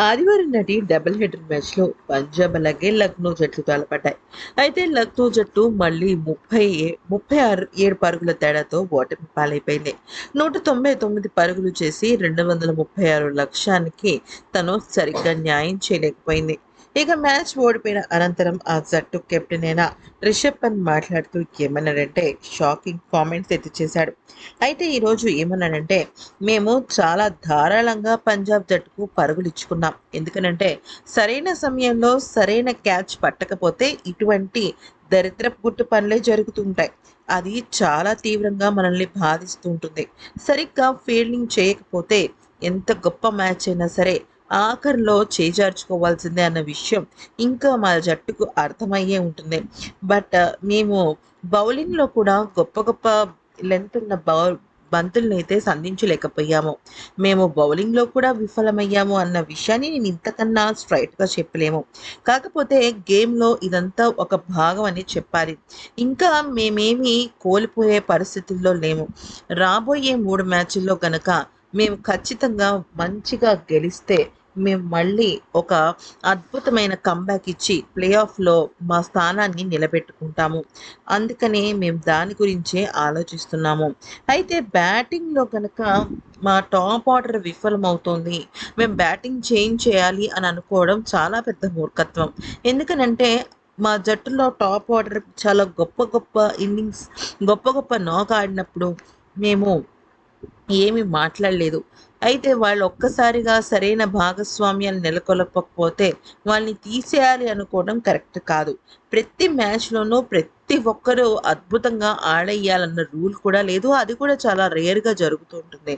ఆదివారం నాటి double header మ్యాచ్లో పంజాబ్ అలాగే లక్నో జట్లు తలపడ్డాయి. అయితే లక్నో జట్టు మళ్ళీ ముప్పై ఏ- ముప్పై ఆరు ఏడు పరుగుల తేడాతో ఓటమి పాలైపోయింది. నూట తొంభై తొమ్మిది పరుగులు చేసి రెండు వందల ముప్పై ఆరు లక్ష్యానికి తను సరిగ్గా న్యాయం చేయలేకపోయింది. ఇక మ్యాచ్ ఓడిపోయిన అనంతరం ఆ జట్టు కెప్టెన్ అయిన రిషబ్ పంత్ మాట్లాడుతూ ఏమన్నాడంటే షాకింగ్ కామెంట్స్ ఎత్తి చేశాడు. అయితే ఈరోజు ఏమన్నాడంటే మేము చాలా ధారాళంగా పంజాబ్ జట్టుకు పరుగులు ఇచ్చుకున్నాం. ఎందుకనంటే సరైన సమయంలో సరైన క్యాచ్ పట్టకపోతే ఇటువంటి దరిద్రపు గుట్టు పనులే జరుగుతుంటాయి. అది చాలా తీవ్రంగా మనల్ని బాధిస్తూ ఉంటుంది సరిగ్గా ఫీల్డింగ్ చేయకపోతే ఎంత గొప్ప మ్యాచ్ అయినా సరే ఆఖరిలో చేజార్చుకోవాల్సిందే అన్న విషయం ఇంకా మా జట్టుకు అర్థమయ్యే ఉంటుంది. బట్ మేము బౌలింగ్లో కూడా గొప్ప గొప్ప లెంత్ ఉన్న బౌ బంతుల్ని అయితే సంధించలేకపోయాము. మేము బౌలింగ్లో కూడా విఫలమయ్యాము అన్న విషయాన్ని నేను ఇంతకన్నా స్ట్రైట్గా చెప్పలేము. కాకపోతే గేమ్లో ఇదంతా ఒక భాగం అని చెప్పాలి. ఇంకా మేమేమీ కోల్పోయే పరిస్థితుల్లో లేము. రాబోయే మూడు మ్యాచ్ల్లో కనుక మేము ఖచ్చితంగా మంచిగా గెలిస్తే మేము మళ్ళీ ఒక అద్భుతమైన కంబ్యాక్ ఇచ్చి ప్లే ఆఫ్లో మా స్థానాన్ని నిలబెట్టుకుంటాము. అందుకనే మేము దాని గురించే ఆలోచిస్తున్నాము. అయితే బ్యాటింగ్లో కనుక మా టాప్ ఆర్డర్ విఫలమవుతోంది. మేము బ్యాటింగ్ చేంజ్ చేయాలి అని అనుకోవడం చాలా పెద్ద మూర్ఖత్వం. ఎందుకనంటే మా జట్టులో టాప్ ఆర్డర్ చాలా గొప్ప గొప్ప ఇన్నింగ్స్ గొప్ప గొప్ప నాక్ ఆడినప్పుడు మేము ఏమీ మాట్లాడలేదు. అయితే వాళ్ళు ఒక్కసారిగా సరైన భాగస్వామ్యాలు నెలకొల్పకపోతే వాళ్ళని తీసేయాలి అనుకోవడం కరెక్ట్ కాదు. ప్రతి మ్యాచ్లోనూ ప్రతి ఒక్కరూ అద్భుతంగా ఆడేయాలన్న రూల్ కూడా లేదు. అది కూడా చాలా రేర్గా జరుగుతూ ఉంటుంది.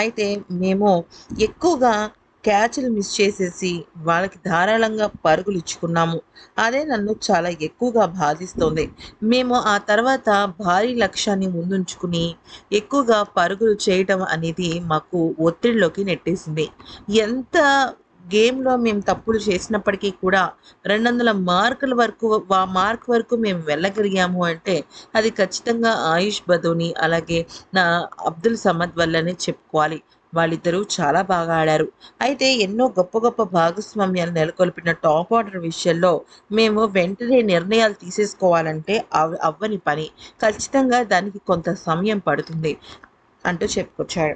అయితే మేము ఎక్కువగా క్యాచ్లు మిస్ చేసేసి వాళ్ళకి ధారాళంగా పరుగులు ఇచ్చుకున్నాము. అదే నన్ను చాలా ఎక్కువగా బాధిస్తోంది. మేము ఆ తర్వాత భారీ లక్ష్యాన్ని ముందుంచుకుని ఎక్కువగా పరుగులు చేయటం అనేది మాకు ఒత్తిడిలోకి నెట్టేసింది. ఎంత గేమ్లో మేము తప్పులు చేసినప్పటికీ కూడా రెండు వందల మార్కుల వరకు వా మార్క్ వరకు మేము వెళ్ళగలిగాము అంటే అది ఖచ్చితంగా ఆయుష్ బదోని అలాగే నా అబ్దుల్ సమద్ వల్లనే చెప్పుకోవాలి. వాళ్ళిద్దరూ చాలా బాగా ఆడారు. అయితే ఎన్నో గొప్ప గొప్ప భాగస్వామ్యాలు నెలకొల్పిన టాప్ ఆర్డర్ విషయంలో మేము వెంటనే నిర్ణయాలు తీసేసుకోవాలంటే అవ్వని పని. ఖచ్చితంగా దానికి కొంత సమయం పడుతుంది. అంటూ చెప్పుకొచ్చాడు